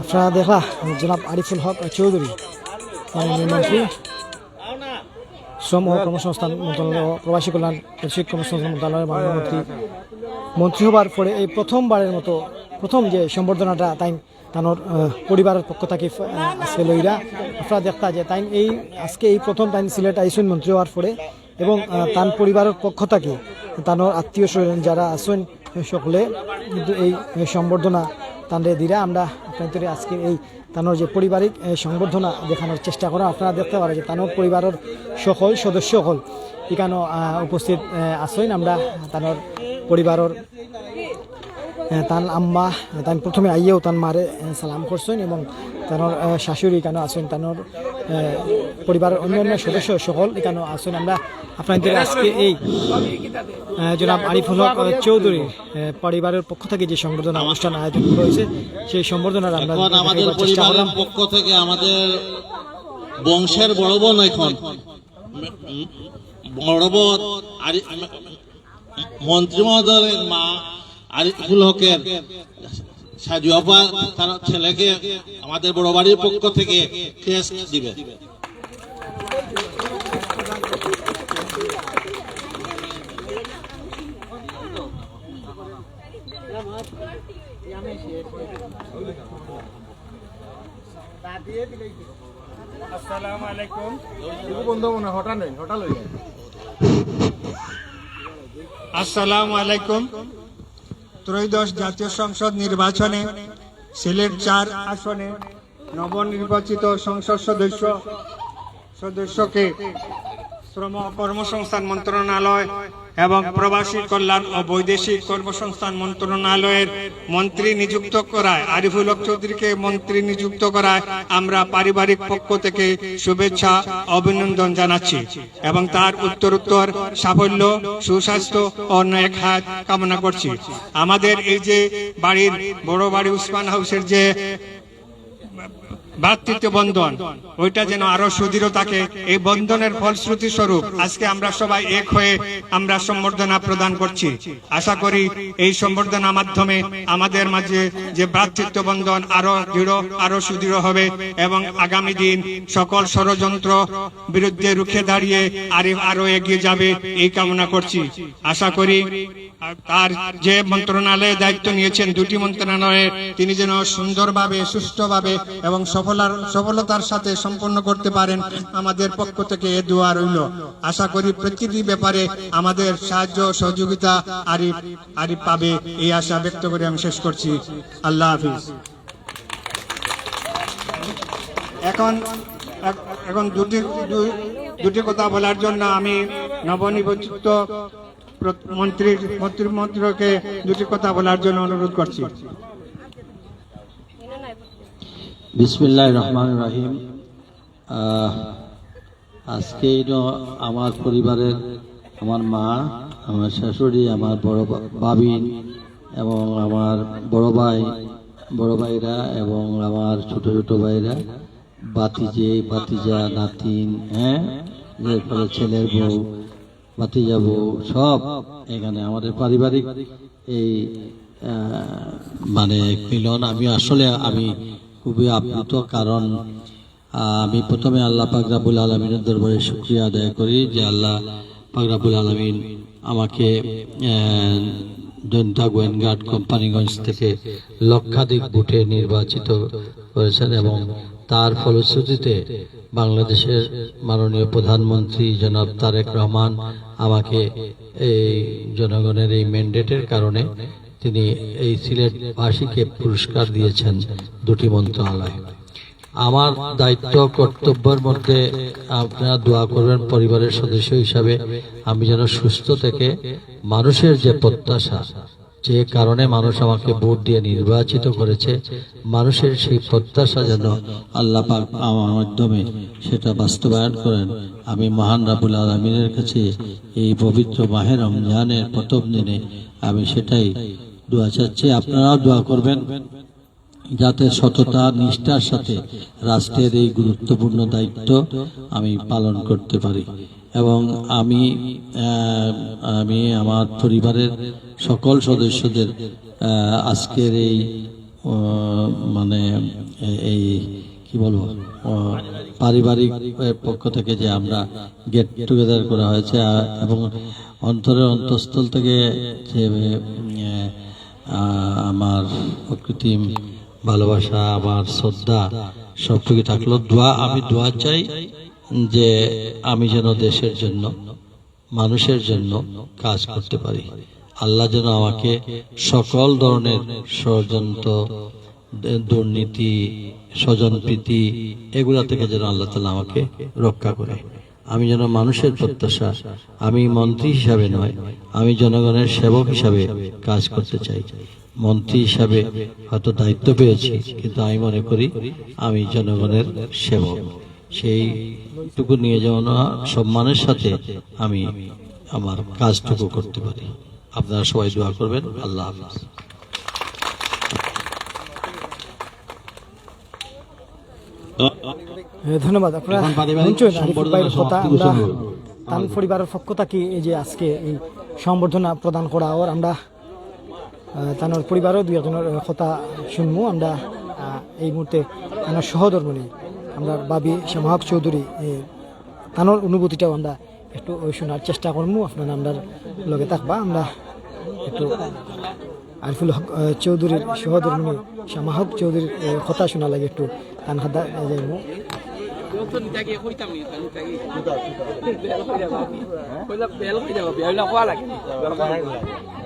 আপনারা দেখলা, জনাব আরিফুল হক চৌধুরী শ্রম ও কর্মসংস্থান মন্ত্রণালয় ও প্রবাসী কল্যাণ কর্মসংস্থান মন্ত্রণালয়ের মাননীয় মন্ত্রী মন্ত্রী হবার পরে এই প্রথমবারের মতো, প্রথম যে সম্বর্ধনাটা তাই তানোর পরিবারের পক্ষ থেকে আজকে লইরা, আপনারা দেখতা যে তাই এই, আজকে এই প্রথম তাই সিলেট আইসুন মন্ত্রী হওয়ার পরে এবং তার পরিবারের পক্ষ থেকে তানোর আত্মীয় স্বজন যারা আছেন সকলে, কিন্তু এই সম্বর্ধনা তানরে দিরা আমরা আপনাদের আজকে এই তানোর যে পারিবারিক সংবর্ধনা দেখানোর চেষ্টা করা। আপনারা দেখতে পারেন যে তানোর পরিবারের সকল সদস্য সকল এখানে উপস্থিত আছেন। আমরা তানোর পরিবারের তান আম্মা তান প্রথমে আইয়েও তান মারে সালাম করছেন এবং তানোর আহ, শাশুড়ি কেন আছেন তানোর আহ, পরিবারের অন্য অন্য সদস্য সকল এখানে আছেন আমরা আপনাদের আজকে এই জনাব আরিফুল হক চৌধুরী পরিবারের পক্ষ থেকে যে সংবর্ধনা অনুষ্ঠান আয়োজন হয়েছে সেই সংবর্ধনার আমরা আমাদের পরিবারের পক্ষ থেকে আমাদের বংশের বড় বোন এখন। বড় বোন আরি- মন্ত্রী মহোদয়ের মা আরিফুল হকের সাজু আপা তার ছেলেকে আমাদের বড় বাড়ির পক্ষ থেকে কেস দিবে। আসসালামু আলাইকুম। বন্ধ মনে হঠাৎ নেই হঠাৎ লই আসসালামু আলাইকুম। ত্রয়োদশ জাতীয় সংসদ নির্বাচনে সিলেট চার আসনে নবনির্বাচিত সংসদ সদস্য সদস্যকে শ্রম কর্মসংস্থান মন্ত্রণালয় এবং প্রবাসী কল্যাণ ও বৈদেশিক কর্মসংস্থান মন্ত্রণালয়ের মন্ত্রী নিযুক্ত করায়, আরিফুল হক চৌধুরীকে মন্ত্রী নিযুক্ত করায় আমরা পারিবারিক পক্ষ থেকে শুভেচ্ছা, অভিনন্দন জানাচ্ছি এবং তার উত্তরোত্তর সাফল্য, সুস্বাস্থ্য ও ন্যাক হাত কামনা করছি। আমাদের এই যে বাড়ির বড় বাড়ি উসমান হাউসের যে ভ্রাতৃত্ব বন্ধন। ওইটা যেন আরও সুদৃঢ় থাকে। এই বন্ধনের ফলশ্রুতি স্বরূপ আজকে আমরা সবাই এক হয়ে আমরা সম্বর্ধনা প্রদান করছি। আশা করি এই সম্বর্ধনা মাধ্যমে আমাদের মাঝে যে ভ্রাতৃত্ব বন্ধন আরও দৃঢ়, আরও সুদৃঢ় হবে এবং আগামী দিন সকল ষড়যন্ত্র বিরুদ্ধে রুখে দাঁড়িয়ে আরে, আরও এগিয়ে যাবে এই কামনা করছি। আশা করি তার যে মন্ত্রণালয়ে দায়িত্ব নিয়েছেন, দুটি মন্ত্রণালয়ে তিনি যেন সুন্দরভাবে, সুষ্ঠুভাবে এবং সফলার সফলতার সাথে সম্পন্ন করতে পারেন আমাদের পক্ষ থেকে এ দোয়া রইল। আশা করি প্রতিটি ব্যাপারে আমাদের সাহায্য, সহযোগিতা আরিফ আরিফ পাবে এই আশা ব্যক্ত করে আমি শেষ করছি। আল্লাহ হাফিজ। এখন এখন দুটি দুটি কথা বলার জন্য আমি নবনির্বাচিত প্র- মন্ত্রী মন্ত্রী, মন্ত্রীকে দুটি কথা বলার জন্য অনুরোধ করছি। বিসমিল্লাহ রহমান রাহিম। আজকে আমার পরিবারের আমার মা, আমার শাশুড়ি, আমার বড় বাবিন এবং আমার বড় ভাই, বড় ভাইরা এবং আমার ছোট ছোট ভাইরা বাতিজে বাতিজা নাতিন হ্যাঁ? এরপরে ছেলের বউ বাতিজা বউ, সব এখানে আমাদের পারিবারিক এই মানে মিলন। আমি আসলে আমি খুবই আপ্লুত। কারণ আমি প্রথমে আল্লাহ পাক রাবুল আলমিনের দরবারে শুক্রিয়া আদায় করি যে আল্লাহ পাক রাবুল আলমিন আমাকে জনতা গোয়েনঘাট কোম্পানিগঞ্জ থেকে লক্ষাধিক ভোটে নির্বাচিত করেছেন এবং তার ফলশ্রুতিতে বাংলাদেশের মাননীয় প্রধানমন্ত্রী জনাব তারেক রহমান আমাকে এই জনগণের এই ম্যান্ডেটের কারণে তিনি এই সিলেট সিলেটবাসীকে পুরস্কার দিয়েছেন দুটি মন্ত্রণালয়। আমার দায়িত্ব, কর্তব্যের মধ্যে আপনারা দোয়া করবেন পরিবারের সদস্য হিসাবে, আমি যেন সুস্থ থেকে মানুষের যে প্রত্যাশা, যে কারণে মানুষ আমাকে ভোট দিয়ে নির্বাচিত করেছে, মানুষের সেই প্রত্যাশা যেন আল্লাহ আমার মাধ্যমে সেটা বাস্তবায়ন করেন। আমি মহান রাবুল আলমিনের কাছে এই পবিত্র মাহের রমজানের প্রথম দিনে আমি সেটাই দোয়া চাচ্ছি, আপনারাও দোয়া করবেন যাতে সততা, নিষ্ঠার সাথে রাষ্ট্রের এই গুরুত্বপূর্ণ দায়িত্ব আমি পালন করতে পারি। এবং আমি আমি আমার পরিবারের সকল সদস্যদের আজকের এই মানে এই, কি বলব পারিবারিক পক্ষ থেকে যে আমরা গেট টুগেদার করা হয়েছে এবং অন্তরের অন্তঃস্থল থেকে যে আমার অকৃত্রিম ভালোবাসা, আমার শ্রদ্ধা সবটুকু থাকল। দোয়া, আমি দোয়া চাই যে আমি যেন দেশের জন্য, মানুষের জন্য কাজ করতে পারি। আল্লাহ যেন আমাকে সকল ধরনের ষড়যন্ত্র, দুর্নীতি, স্বজনপ্রীতি, এগুলা থেকে যেন আল্লাহ তালা আমাকে রক্ষা করে। আমি যেন মানুষের প্রত্যাশা, আমি মন্ত্রী হিসাবে নয়, আমি জনগণের সেবক হিসাবে কাজ করতে চাই। মন্ত্রী হিসাবে হয়তো দায়িত্ব পেয়েছি, কিন্তু আমি মনে করি আমি জনগণের সেবক। সেইটুকু নিয়ে যেমন সম্মানের সাথে আমি আমার কাজটুকু করতে পারি। আপনারা সবাই দোয়া করবেন। আল্লাহ হাফিজ। ধন্যবাদ। আপনারা শুনছেন আরিফুল ভাইয়ের কথা। আমরা তান পরিবারের পক্ষ থেকে এই যে আজকে এই সম্বর্ধনা প্রদান করা ওর আমরা তানোর পরিবারও দুই একজনের কথা শুনব। আমরা এই মুহূর্তে আমার সহধর্মণী আমরা বাবি শ্যামাহক চৌধুরী তানোর অনুভূতিটাও আমরা একটু শোনার চেষ্টা করব। আপনার আমরা লগে থাকবা। আমরা একটু আরিফুল হক চৌধুরীর সহধর্মিনী শ্যামাহক চৌধুরীর কথা শোনা লাগে একটু কান খাদা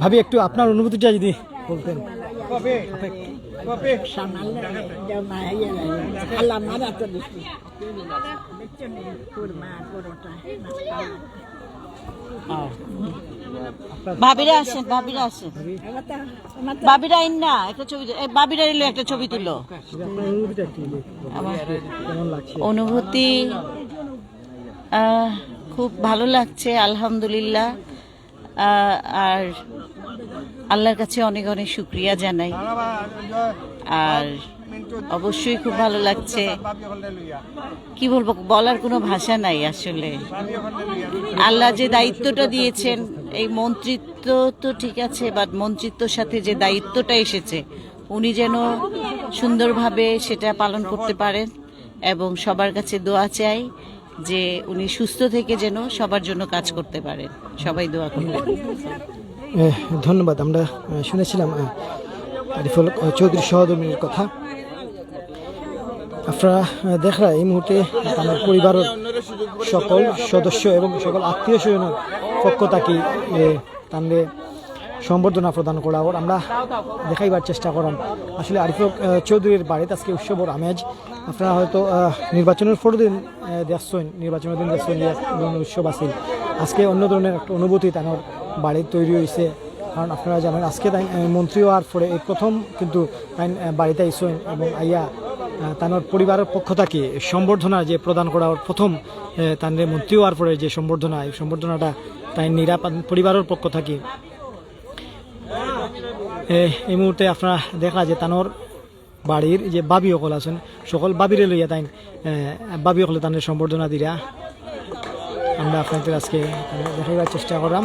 ভাবি একটু আপনার অনুভূতিটা যদি বলতেন। আল্লাহ মারা তো আসেন, ভাবিরা আসেন। আইন না, একটা ছবি একটা ছবি অনুভূতি খুব ভালো লাগছে, আলহামদুলিল্লাহ। আর আল্লাহর কাছে অনেক অনেক শুক্রিয়া জানাই। আর অবশ্যই খুব ভালো লাগছে। কি বলব, বলার কোনো ভাষা নাই আসলে। আল্লাহ যে দায়িত্বটা দিয়েছেন, এই মন্ত্রিত্ব তো ঠিক আছে বাট মন্ত্রিত্বর সাথে যে দায়িত্বটা এসেছে, উনি যেন সুন্দরভাবে সেটা পালন করতে পারেন এবং সবার কাছে দোয়া চাই যে উনি সুস্থ থেকে যেন সবার জন্য কাজ করতে পারেন। সবাই দোয়া করবেন ধন্যবাদ। আমরা শুনেছিলাম আরিফুল চৌধুরী সহধর্মিনীর কথা। আপনারা দেখরা এই মুহূর্তে আমার পরিবারের সকল সদস্য এবং সকল আত্মীয় স্বজনের পক্ষ থাকি তাহলে সম্বর্ধনা প্রদান করা ওর আমরা দেখাইবার চেষ্টা করাম। আসলে আরিফুল আহ, চৌধুরীর বাড়িতে আজকে উৎসবর আমেজ। আপনারা হয়তো নির্বাচনের পরের দিন দেখছেন নির্বাচনের দিন দেখছেন উৎসব আছিল আজকে অন্য ধরনের একটা অনুভূতি তানোর বাড়ির তৈরি হয়েছে কারণ আপনারা জানেন, আজকে তাই মন্ত্রী হওয়ার পরে এই প্রথম কিন্তু তাই বাড়িতে আইসেন এবং আইয়া তানোর পরিবারের পক্ষ থেকে সম্বর্ধনা যে প্রদান করা ওর প্রথম তাদের মন্ত্রী হওয়ার পরে যে সম্বর্ধনা, এই সম্বর্ধনাটা তাই নিরাপদ পরিবারের পক্ষ থেকে। এই মুহূর্তে আপনারা দেখা যে তানোর বাড়ির যে বাবি সকল আছেন, সকল বাবিরে লইয়া তাই বাবি সকলে তাদের সম্বর্ধনা দিরা। আমরা আপনাদের আজকে দেখাইবার চেষ্টা করলাম।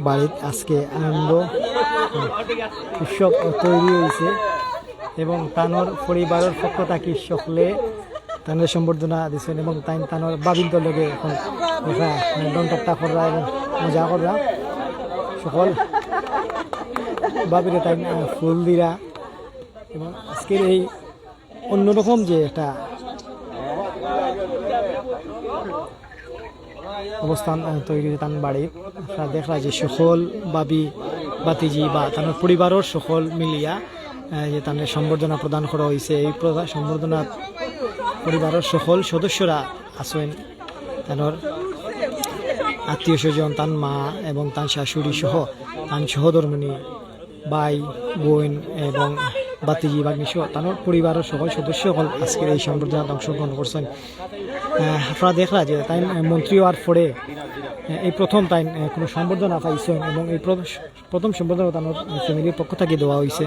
বাড়ির আজকে আনন্দ উৎসব তৈরি হয়েছে এবং তানোর পরিবারের পক্ষ থাকি সকলে তানের সম্বর্ধনা দিচ্ছেন এবং তাই তানোর বাবিন্দর লগে এখন দেখা দন্টাট্টা কররা এবং মজা কররা সকল বাবিরে তাই ফুল দিরা। এবং আজকের এই অন্যরকম যে একটা অবস্থান তৈরি তান বাড়ির আপনারা দেখলা যে সকল বাবি, বাতিজি বা তার পরিবারের সকল মিলিয়া যে তাদের সম্বর্ধনা প্রদান করা হয়েছে, এই সম্বর্ধনা পরিবারের সকল সদস্যরা আছেন। তার আত্মীয় স্বজন, তার মা এবং তার শাশুড়ি সহ তার সহধর্মিনী, ভাই, বোন এবং বাতিজি বাগ্নি সহ তার পরিবারের সকল সদস্য সকল আজকের এই সম্বর্ধনায় অংশগ্রহণ করছেন। আপনারা দেখলা যে তাই মন্ত্রী পরে আহ, এই প্রথম তাই কোনো সম্বর্ধনা পাইছেন এবং এই প্রথম সম্বর্ধনা তার ফ্যামিলির পক্ষ থেকে দেওয়া হয়েছে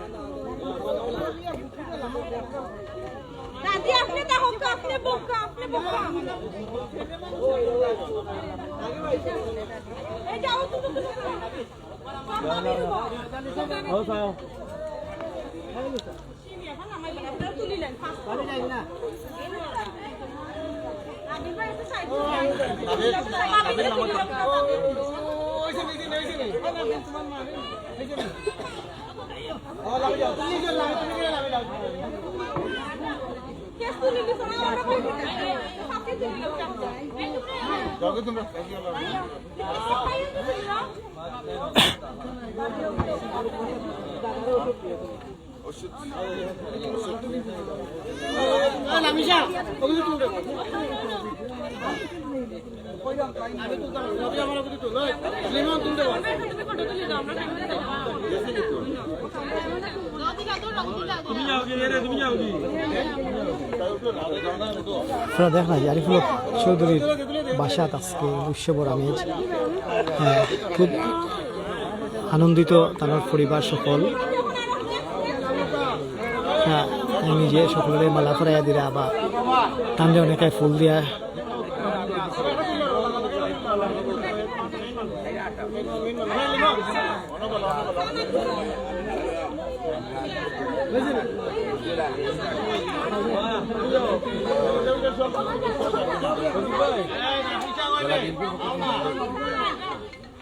दादी Oh, lagi jauh, tinggi jauh, lagi tinggi jauh, lagi jauh. Yakıtım bak, yakıyorlar. Oşut. Oşut. Ana Mişa, onu tutun. আপনারা আরিফুল চৌধুরীর বাসাত আজকে উৎসবর আমেজ। হ্যাঁ, খুব আনন্দিত তার পরিবার সকল। হ্যাঁ, নিজে সকলের মালা ফরাইয়া দিরা বা তান্ডে অনেকে ফুল দিয়া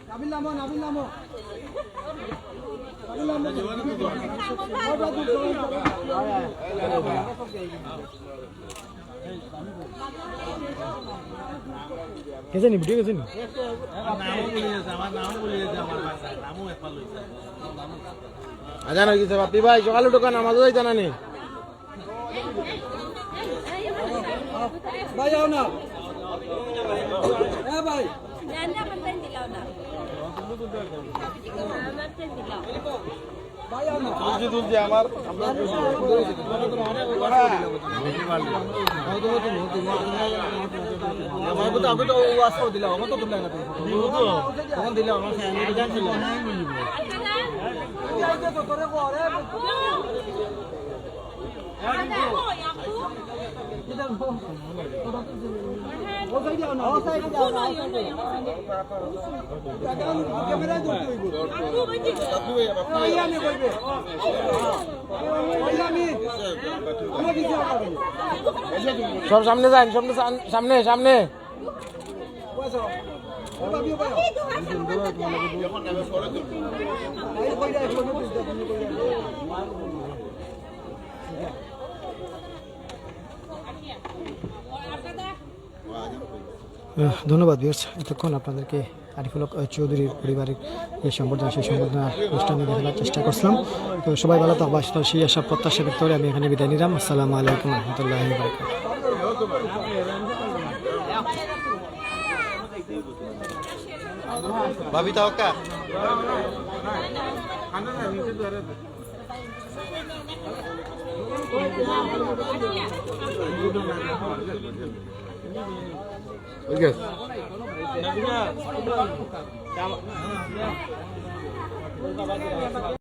নাবিল নামো নাবিল নামো নাবিল নামো গেছে নি ভিডিও গেছে নি আজান হয়ে গেছে বাপি ভাই সকালে ঢোকা নামাজ যাইতে না নি। ভাই যাও না। হ্যাঁ ভাই। তুলছি তুলছি আমার আমার তো আমি তো করে দিলাম আমার তো তুললাই না তুমি তখন দিলাম আমার সব সামনে যান সামনে সামনে সামনে। ধন্যবাদ বিয়ার্স এতক্ষণ আপনাদেরকে আরিফুল হক চৌধুরীর পরিবারের এই সম্বর্ধনা সেই সম্বর্ধনা অনুষ্ঠানে দেখানোর চেষ্টা করছিলাম। তো সবাই ভালো থাকবা সেই আশা প্রত্যাশা ব্যক্ত করে আমি এখানে বিদায় নিলাম। আসসালামু আলাইকুম রহমতুল্লাহ বারকাত ভাবি তাওকা